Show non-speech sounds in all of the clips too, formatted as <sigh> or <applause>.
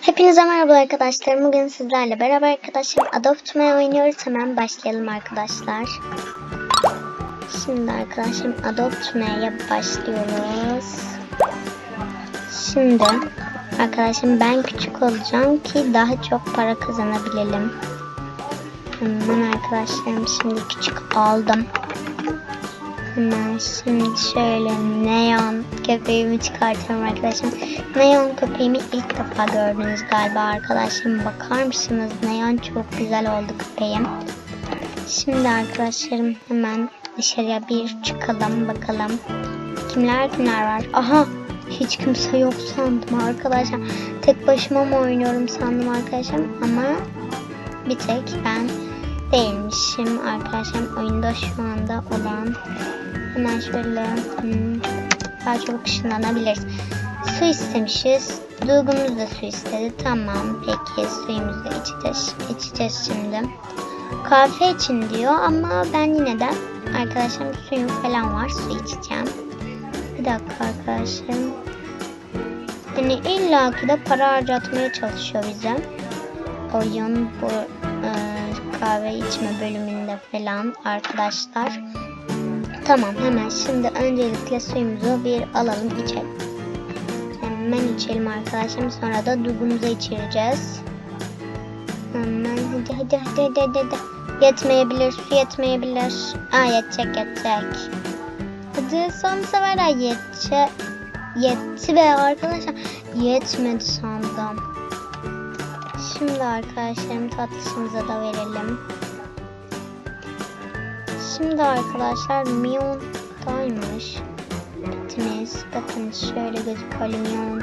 Hepinize merhaba arkadaşlar. Bugün sizlerle beraber arkadaşlar Adopt Me oynuyoruz. Hemen başlayalım arkadaşlar. Şimdi arkadaşım Adopt Me'ye başlıyoruz. Şimdi arkadaşım ben küçük olacağım ki daha çok para kazanabilelim. Hemen arkadaşlarım şimdi küçük aldım. Hemen şimdi şöyle neon köpeğimi çıkartıyorum arkadaşım. Neon köpeğimi ilk defa gördünüz galiba arkadaşım. Bakar mısınız? Neon çok güzel oldu köpeğim. Şimdi arkadaşlarım hemen dışarıya bir çıkalım bakalım. Kimler kimler var? Aha hiç kimse yok sandım arkadaşlar. Tek başıma mı oynuyorum sandım arkadaşım ama bir tek ben değilmişim arkadaşlarım. Oyunda şu anda olan Hemen şöyle hmm, daha çabuk ışınlanabiliriz. Su istemişiz. Duygumuz da su istedi. Tamam peki suyumuzu içeceğiz, içeceğiz şimdi. Kahve için diyor ama ben yine de arkadaşlarım suyum falan var. Su içeceğim. Bir dakika arkadaşlarım. Hani illaki de para harcatmaya çalışıyor bize. Oyun bu e, kahve içme bölümünde falan arkadaşlar. Tamam hemen şimdi öncelikle suyumuzu bir alalım içelim. Hemen içelim arkadaşlar. Sonra da dugumuza içireceğiz. Hemen hadi hadi hadi hadi hadi. hadi. Yetmeyebilir su yetmeyebilir. Aa yetecek yetecek. Hadi son sefer yetecek. Yetti be arkadaşlar. Yetmedi sandım. Şimdi arkadaşlarım tatlışımıza da verelim. Şimdi arkadaşlar Mion'daymış. Bitimiz. Bakın şöyle gözüküyor Mion.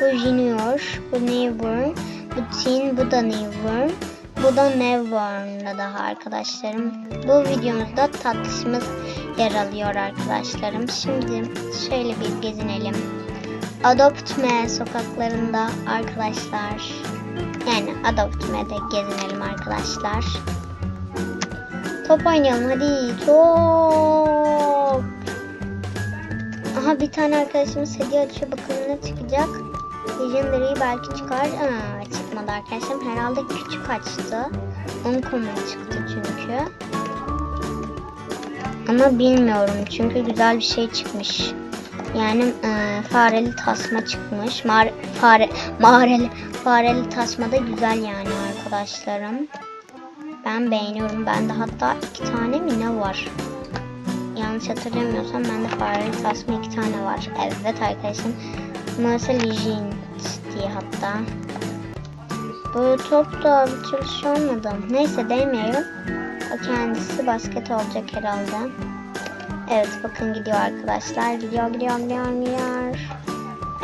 Bu Junior, bu Newborn, bu Teen, bu da Newborn, bu da Newborn'da daha arkadaşlarım. Bu videomuzda tatlışımız yer alıyor arkadaşlarım. Şimdi şöyle bir gezinelim. Adopt Me sokaklarında arkadaşlar. Yani Adopt Me'de gezinelim arkadaşlar. Top oynayalım hadi top. Aha bir tane arkadaşımız hediye açıyor bakalım ne çıkacak. Legendary belki çıkar. Aa, çıkmadı arkadaşım. Herhalde küçük açtı. 10 common çıktı çünkü. Ama bilmiyorum çünkü güzel bir şey çıkmış. Yani e, fareli tasma çıkmış. Mar fare mağareli fareli tasma da güzel yani arkadaşlarım. Ben beğeniyorum. Bende hatta iki tane mi ne var? Yanlış hatırlamıyorsam bende fareli tasma iki tane var. Evet arkadaşım. Marcel Legend diye hatta. Bu top da bir türlü şey olmadı. Neyse değmeyelim. O kendisi basket olacak herhalde. Evet bakın gidiyor arkadaşlar. Gidiyor gidiyor gidiyor gidiyor.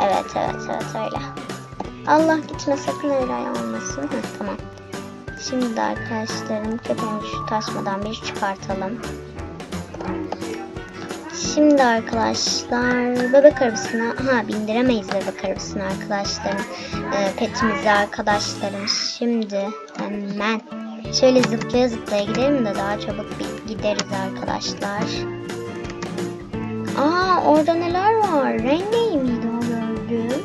Evet evet evet öyle. Allah gitme sakın öyle olmasın. Heh, tamam. Şimdi de arkadaşlarım köpeğimi şu tasmadan bir çıkartalım. Şimdi arkadaşlar bebek arabasına ha bindiremeyiz bebek arabasına arkadaşlarım. Ee, petimizi arkadaşlarım. Şimdi hemen şöyle zıplaya zıplaya gidelim de daha çabuk bir gideriz arkadaşlar. Aa orada neler var? Rengeyi miydi o gördüğüm?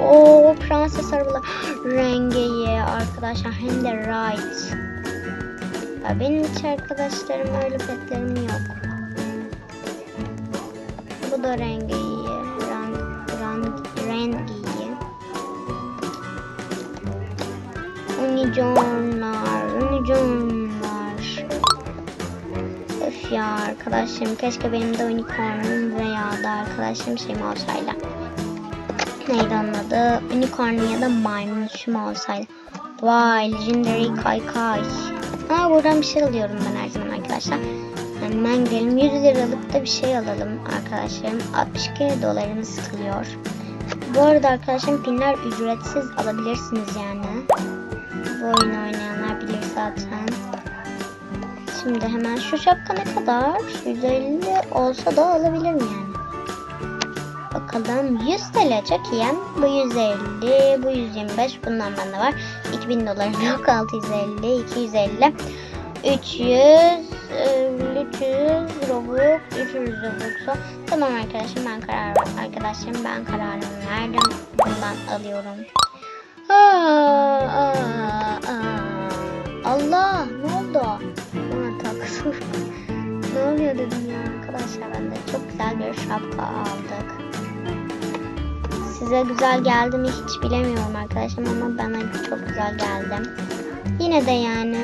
O prenses arabalar rengeyi arkadaşlar hem de right. Ya benim hiç arkadaşlarım öyle petlerim yok. Bu da rengeyi, rang, rang, rengeyi. Unicornlar. Ya arkadaşlarım keşke benim de unicornum veya da arkadaşım şeyim olsaydı neydi onun adı? Unicorn ya da maymun şu olsaydı. Vay legendary kaykay. Aa buradan bir şey alıyorum ben her zaman arkadaşlar. Hemen gidelim 100 liralık da bir şey alalım arkadaşlarım. 62 dolarımız sıkılıyor. Bu arada arkadaşlarım pinler ücretsiz alabilirsiniz yani. Bu oyunu oynayanlar bilir zaten. Şimdi hemen şu şapka ne kadar? 150 olsa da alabilirim yani. Bakalım 100 TL çok. Bu 150, bu 125, bundan bende var. 2000 dolarım yok. 650, 250, 300, e, 300 Robux, 300 Robux'u. Tamam arkadaşım ben karar arkadaşım ben kararımı verdim. hesabımdan alıyorum. Allah ne oldu? Ne oluyor dedim ya arkadaşlar ben de çok güzel bir şapka aldık. Size güzel geldi mi hiç bilemiyorum arkadaşlar ama bana çok güzel geldi. Yine de yani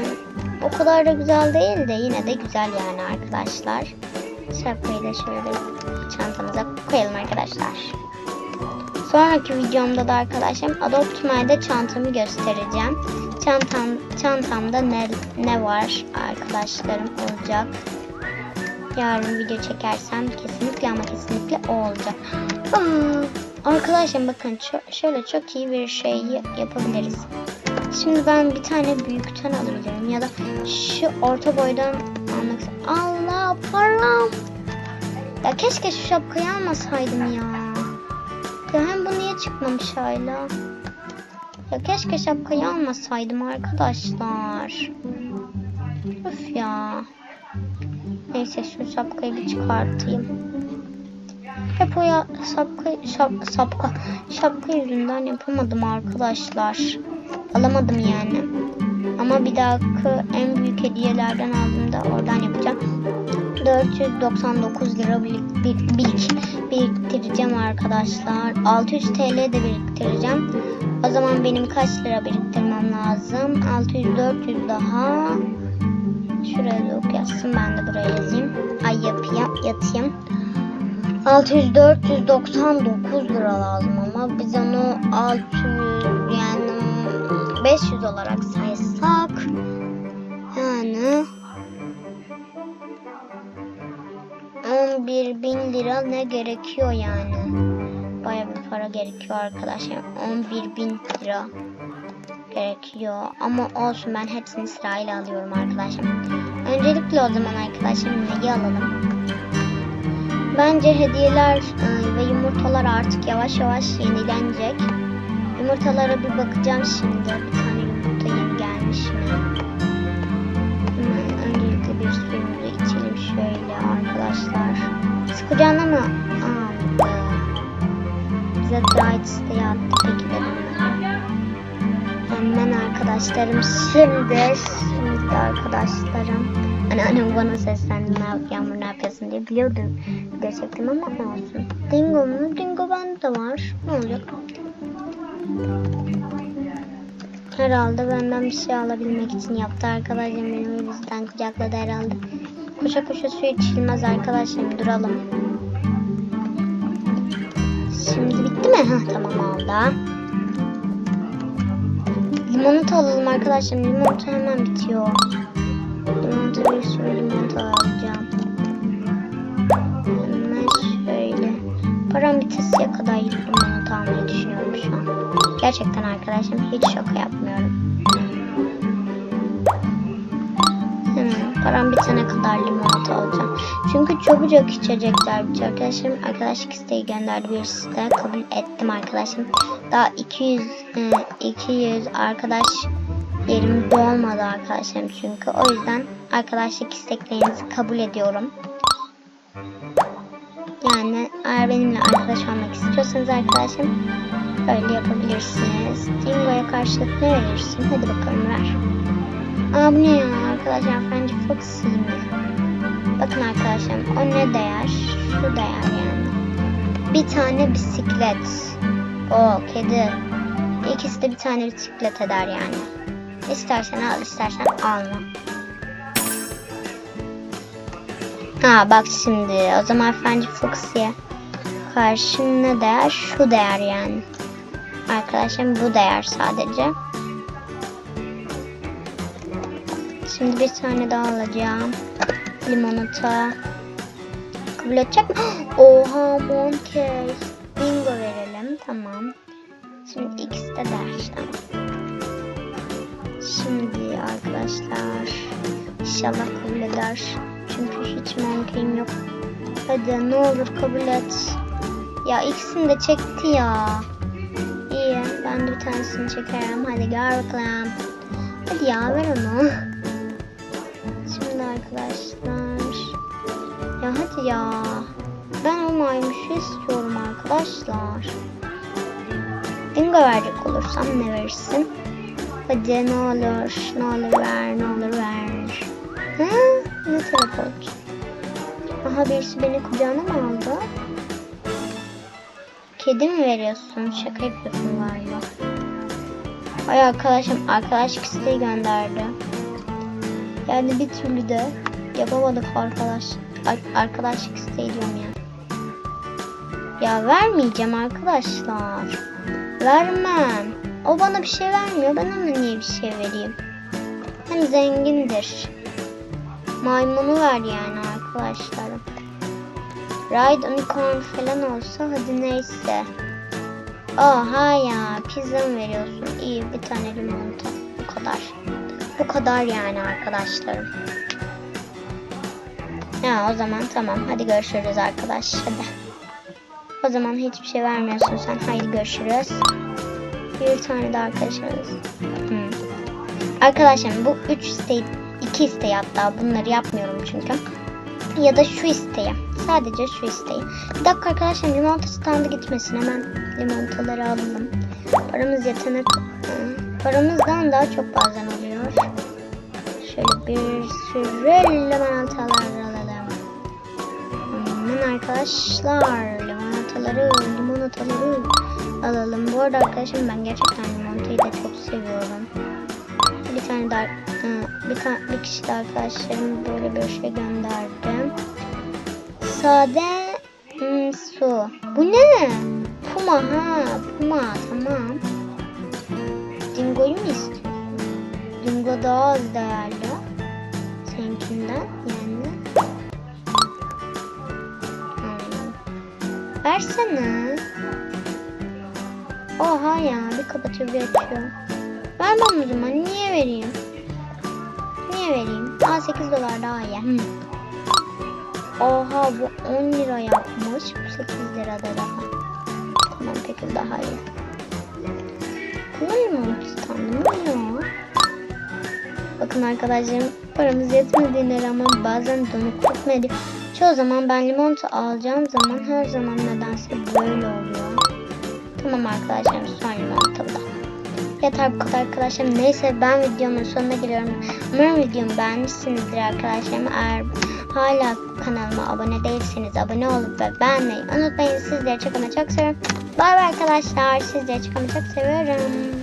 o kadar da güzel değil de yine de güzel yani arkadaşlar. Şapkayı da şöyle çantamıza koyalım arkadaşlar. Sonraki videomda da arkadaşlar Adopt My'de çantamı göstereceğim. Çantam, çantamda ne, ne var arkadaşlarım olacak. Yarın video çekersem kesinlikle ama kesinlikle o olacak. Aa, arkadaşlar bakın şöyle çok iyi bir şey yapabiliriz. Şimdi ben bir tane büyükten alabilirim ya da şu orta boydan almak. Allah param. Ya keşke şu şapkayı almasaydım ya. Ya hem bu niye çıkmamış hala? Ya keşke şapkayı almasaydım arkadaşlar. Öf ya. Neyse şu şapkayı bir çıkartayım. Hep o ya şapka, şap, şapka, şapka yüzünden yapamadım arkadaşlar. Alamadım yani. Ama bir dahaki en büyük hediyelerden aldığımda oradan yapacağım. 499 lira birik, bir, birik, biriktireceğim arkadaşlar. 600 TL de biriktireceğim. O zaman benim kaç lira biriktirmem lazım? 600 400 daha. Şuraya da ok yazsın ben de buraya yazayım. Ay yapayım yatayım. 600 499 lira lazım ama biz onu 600 yani 500 olarak saysak yani 11 bin lira ne gerekiyor yani? Baya bir para gerekiyor arkadaşlar. 11 bin lira gerekiyor. Ama olsun ben hepsini sırayla alıyorum arkadaşlar. Öncelikle o zaman arkadaşlar neyi alalım? Bence hediyeler e, ve yumurtalar artık yavaş yavaş yenilenecek. Yumurtalara bir bakacağım şimdi. Bir tane yumurta yeni gelmiş mi? Hemen öncelikle bir suyumuzu içelim şöyle arkadaşlar. Sıkacağını mı? Bize dried isteği attı peki dedim. Hemen arkadaşlarım şimdi, şimdi arkadaşlarım. Hani annem bana seslendi ne Yağmur ne yapıyorsun diye biliyordum. Çektim ama olsun. Dingo mu? Dingo bende de var. Ne olacak? Herhalde benden bir şey alabilmek için yaptı arkadaşlar. Beni o yüzden kucakladı herhalde. Koşa koşa su içilmez arkadaşlar. Duralım. Şimdi bitti mi? Hah tamam oldu. Limonata alalım arkadaşlar. Limonata hemen bitiyor. Limonata bir sürü limonata alacağım. Hemen şöyle. Param bitesiye kadar limonata almayı düşünüyorum şu an. Gerçekten arkadaşlar hiç şaka yapmıyorum. Param bitene kadar limonata alacağım. Çünkü çabucak içecekler bitiyor arkadaşlarım. Arkadaşlık isteği gönderdi birisi de kabul ettim arkadaşım. Daha 200 e, 200 arkadaş yerim dolmadı arkadaşlarım çünkü. O yüzden arkadaşlık isteklerinizi kabul ediyorum. Yani eğer benimle arkadaş olmak istiyorsanız arkadaşım öyle yapabilirsiniz. Dingo'ya karşılık ne verirsin? Hadi bakalım ver. Aa bu ne ya arkadaşlar? French Foxy mi? Bakın arkadaşlar o ne değer? Şu değer yani. Bir tane bisiklet. O kedi. İkisi de bir tane bisiklet eder yani. İstersen al istersen alma. Ha bak şimdi o zaman French Foxy'ye karşı ne değer? Şu değer yani. Arkadaşlar bu değer sadece. Şimdi bir tane daha alacağım. Limonata. Kabul edecek? <gasps> Oha Monkey. Bingo verelim. Tamam. Şimdi ikisi de ders. Tamam. Şimdi arkadaşlar. İnşallah kabul eder. Çünkü hiç Monkey'im yok. Hadi ne olur kabul et. Ya ikisini de çekti ya. İyi. Ben de bir tanesini çekerim. Hadi gel bakalım. Hadi ya ver onu. Arkadaşlar. Ya hadi ya. Ben o maymuşu istiyorum arkadaşlar. Dingo verecek olursam ne verirsin? Hadi ne olur, ne olur ver, ne olur ver. Ha? Ne teleport? Aha birisi beni kucağına mı aldı? Kedi mi veriyorsun? Şaka yapıyorsun galiba. Ay arkadaşım arkadaşlık isteği gönderdi. Yani bir türlü de yapamadık arkadaş. Ar- arkadaşlık isteği diyorum ya. Ya vermeyeceğim arkadaşlar. Vermem. O bana bir şey vermiyor. Ben ona niye bir şey vereyim? Hem zengindir. Maymunu ver yani arkadaşlarım. Ride unicorn falan olsa hadi neyse. Oha ya pizza mı veriyorsun? İyi bir tane limonata. Bu kadar. Bu kadar yani arkadaşlarım. Ya o zaman tamam. Hadi görüşürüz arkadaş. Hadi. O zaman hiçbir şey vermiyorsun sen. Haydi görüşürüz. Bir tane daha arkadaşımız. Hmm. Arkadaşlarım bu üç isteği, iki isteği hatta bunları yapmıyorum çünkü. Ya da şu isteği. Sadece şu isteği. Bir dakika arkadaşlar limonata standı gitmesin. Hemen limonataları alalım. Paramız yetene... Hı, Paramızdan daha çok bazen oluyor. Şöyle bir sürü limonatalar alalım. Hemen arkadaşlar limonataları, limonataları alalım. Bu arada arkadaşım ben gerçekten limonatayı da çok seviyorum. Bir tane daha, bir, tane, bir kişi de arkadaşlarım böyle bir şey gönderdi. Sade su. Bu ne? Puma ha, Puma tamam. Dingo'yu mu istiyorsun? Dingo daha az değerli. Seninkinden yani. Hmm. Versene. Oha ya bir kapatıyor bir açıyor. Vermem o zaman niye vereyim? Niye vereyim? Aa 8 dolar daha iyi. Hmm. Oha bu 10 lira yapmış. Bu 8 lira da daha. Tamam peki daha iyi. Mı ya? Bakın arkadaşlarım paramız yetmediğine rağmen bazen donukluk veriyor. Çoğu zaman ben limonata alacağım zaman her zaman nedense böyle oluyor. Tamam arkadaşlarım son limonata bu da. Yeter bu kadar arkadaşlarım. Neyse ben videomun sonuna geliyorum. Umarım videomu beğenmişsinizdir arkadaşlarım. Eğer hala kanalıma abone değilseniz abone olup ve beğenmeyi unutmayın. Sizleri çok ama çok seviyorum. Bay bay arkadaşlar. Sizleri çok ama çok seviyorum.